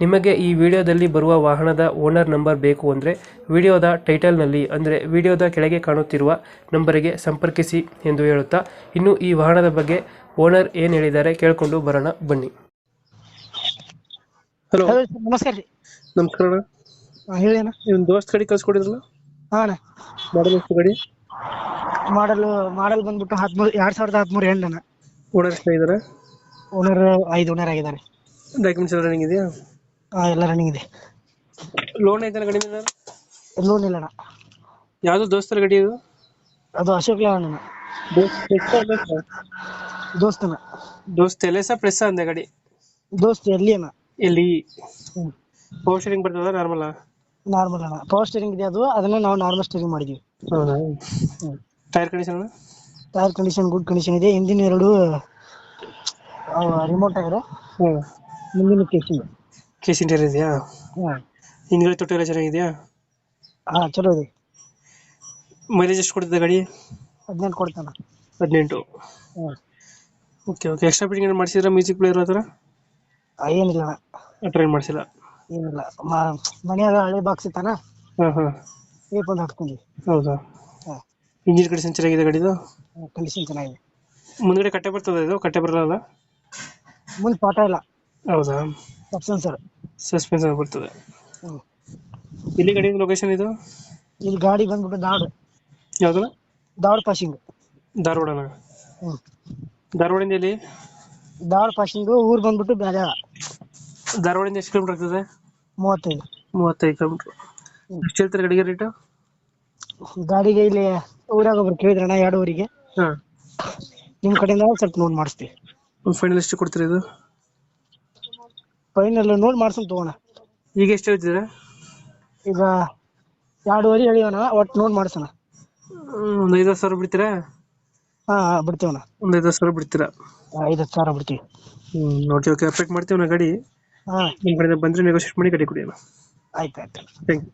ನಿಮಗೆ ಈ ವಿಡಿಯೋದಲ್ಲಿ ಬರುವ ವಾಹನದ ಓನರ್ ನಂಬರ್ ಬೇಕು ಅಂದರೆ ವಿಡಿಯೋದ ಟೈಟಲ್ನಲ್ಲಿ ಅಂದರೆ ವಿಡಿಯೋದ ಕೆಳಗೆ ಕಾಣುತ್ತಿರುವ ನಂಬರಿಗೆ ಸಂಪರ್ಕಿಸಿ ಎಂದು ಹೇಳುತ್ತಾ ಇನ್ನು ಈ ವಾಹನದ ಬಗ್ಗೆ ಓನರ್ ಏನು ಹೇಳಿದ್ದಾರೆ ಕೇಳಿಕೊಂಡು ಬರೋಣ ಬನ್ನಿ. ಹಲೋ ಹಲೋ ಸರ್ ನಮಸ್ಕಾರ ರೀ. ನಮಸ್ಕಾರ ಅಣ್ಣ. ಹಾಂ ಹೇಳಿ ಅಣ್ಣ. ನಿಮ್ಮ ದೋಸ್ತ್ ಗಾಡಿ ಕಳ್ಸ್ಕೊಡಿದ್ರಲ್ಲ? ಹಾಂ ಅಣ್ಣ. ಮಾಡಲ್ ಎಷ್ಟು ಗಾಡಿ? ಮಾಡಲ್ ಮಾಡಲ್ ಬಂದ್ಬಿಟ್ಟು ಹದಿಮೂರು ಎರಡು ಸಾವಿರದ ಹದಿಮೂರು ಎಂಟು ಅಣ್ಣ. ಓನರ್ ಓನರ್ ಐದು ಓನರ್ ಆಗಿದ್ದಾರೆ. ಡಾಕ್ಯುಮೆಂಟ್ಸ್ ಎಲ್ಲ ರನ್ನಿಂಗ್ ಇದೆಯಾ ಹಾಂ ಎಲ್ಲ ರನ್ನಿಂಗ್ ಇದೆ. ಲೋನ್ ಐತನ ಗಾಡಿ ಮೇಲೆ? ಲೋನ್ ಇಲ್ಲ ಅಣ್ಣ. ಯಾವುದು ದೋಸ್ತರ ಗಾಡಿ ಇದು? ಅದು ಅಶೋಕ್ ಅಣ್ಣ. ದೋಸ್ತನ. ದೋಸ್ತ್ ಎಲ್ ಎಸ್ ಪ್ರೆಸ್ ಅಂದೆ ಗಾಡಿ? ದೋಸ್ತ್ ಎಲ್ಲಿ ಅಣ್ಣ? ಎಲ್ಲಿ? ಪವರ್ ಸ್ಟೇರಿಂಗ್ ಬರ್ತದ ನಾರ್ಮಲ್ ನಾರ್ಮಲ್ ಅಣ್ಣ. ಪವರ್ ಸ್ಟೇರಿಂಗ್ ಇದೆ ಅದು ಅದನ್ನ ನಾವು ನಾರ್ಮಲ್ ಸ್ಟೇರಿಂಗ್ ಮಾಡಿದ್ವಿ. ಹೌದಾ? Tyre condition tyre condition good condition ಇದೆ. ಹಿಂದಿನ ಎರಡು ರಿಮೋಟ್ ಆಗಿದೆ. ಹಾಂ ಮುಂದಿನ ಕೇಸಿಂಗ್ ಕೇಸ್ ಇಂಟೀರಿಯರ್ ಇದೆಯಾ? ಹಾಂ. ಹಿಂದ್ಗಡೆ ತೊಟ್ಟಿ ಎಲ್ಲ ಚೆನ್ನಾಗಿದೆಯಾ? ಹಾಂ ಚಲೋ ಇದೆ. ಮೈಲೇಜ್ ಎಷ್ಟು ಕೊಡ್ತಿದೆ ಗಾಡಿ? ಹದಿನೆಂಟು ಕೊಡ್ತಾನ. ಹದಿನೆಂಟು. ಹಾಂ. ಓಕೆ ಓಕೆ ಎಕ್ಸ್ಟ್ರಾ ಫಿಟ್ಟಿಂಗ್ ಏನು ಮಾಡಿಸಿದ್ರೆ ಮ್ಯೂಸಿಕ್ ಪ್ಲೇಯರ್ ಆ ಥರ? ಏನಿಲ್ಲ ಅಣ್ಣ. ಮಾಡಿಸಿಲ್ಲ? ಏನಿಲ್ಲ. ಮ- ಮನ್ಯಾಗ ಹಳೆ ಬಾಕ್ಸ್ ಇತ್ತಾನ ಹಾಂ ಹಾಂ. ಏಪ್ ಒಂದು ಹಾಕ್ತೀನಿ ಹೌದಾ? ಹಾಂ. ಇಂಜಿನ್ ಕಂಡೀಷನ್ ಚೆನ್ನಾಗಿದೆ ಗಾಡಿದು? ಕಂಡೀಷನ್ ಚೆನ್ನಾಗಿದೆ. ಮುಂದ್ಗಡೆ ಕಟ್ಟೆ ಬರ್ತದೆ ಇದು? ಕಟ್ಟೆ ಬರಲ್ಲ ಮುಂದೆ ಪಾಠ ಇಲ್ಲ. ಹೌದಾ? ಸಬ್ಸೆನ್ಸರ್ ಸಸ್ಪೆನ್ಸ್ ಬರ್ತದೆ ಹ್ಞೂ ಇಲ್ಲಿ ಗಾಡಿ ಲೊಕೇಶನ್ ಇದು? ಇಲ್ಲಿ ಗಾಡಿ ಬಂದ್ಬಿಟ್ಟು ದಾವಡ್ ಯಾವ್ದು? ದಾವಡ್ ಪಾಸಿಂಗ್. ಧಾರವಾಡನ? ಹ್ಮ್. ಧಾರವಾಡಿಂದ ಇಲ್ಲಿ ದಾವಡ್ ಪಾಸಿಂಗ್ ಊರು ಬಂದ್ಬಿಟ್ಟು ಬೇರೆ ಧಾರವಾಡಿಂದ ಎಷ್ಟು ಕಿಲೋಮೀಟರ್ ಆಗ್ತದೆ? ಮೂವತ್ತೈದು. ಮೂವತ್ತೈದು ಕಿಲೋಮೀಟರ್ ಹ್ಮ್. ಎಷ್ಟು ಹೇಳ್ತಾರೆ ಗಾಡಿಗೆ ರೇಟು ಗಾಡಿಗೆ ಇಲ್ಲಿ ಊರಾಗ ಒಬ್ರು ಕೇಳಿದ್ರಣ್ಣ ಎರಡೂವರೆಗೆ. ಹಾಂ. ನಿಮ್ಮ ಕಡೆಯಿಂದ ಸ್ವಲ್ಪ ನೋಡಿ ಮಾಡಿಸ್ತೀವಿ. ಫೈನಲ್ ಎಷ್ಟು ಕೊಡ್ತೀರಿ ಇದು? ಫೈನಲ್ ನೋಡಿ ಮಾಡ್ಸೋಣ ತಗೋಣ. ಈಗ ಎಷ್ಟು ಹೇಳ್ತಿದ್ದೀರಾ? ಈಗ ಎರಡೂವರೆ ಹೇಳಿವಣ ಒಟ್ಟು ನೋಡಿ ಮಾಡ್ಸೋಣ. ಒಂದು ಐದು ಸಾವಿರ ಬಿಡ್ತೀರಾ? ಹಾ ಬಿಡ್ತೀವಣ ಒಂದು ಐದು ಸಾವಿರ ಬಿಡ್ತೀರಾ? ಐದು ಸಾವಿರ ಬಿಡ್ತೀವಿ. ಹ್ಞೂ ಓಕೆ ಓಕೆ ಅಪ್ಡೇಟ್ ಮಾಡ್ತೀವಿ ನಾ ಗಾಡಿ. ಹಾಂ. ನಿಮ್ಮ ಕಡೆಯಿಂದ ಬಂದರೆ ನೆಗೋಷಿಯೇಟ್ ಮಾಡಿ ಗಾಡಿ ಕೊಡಿ ಆಯ್ತು ಆಯ್ತು. Thank you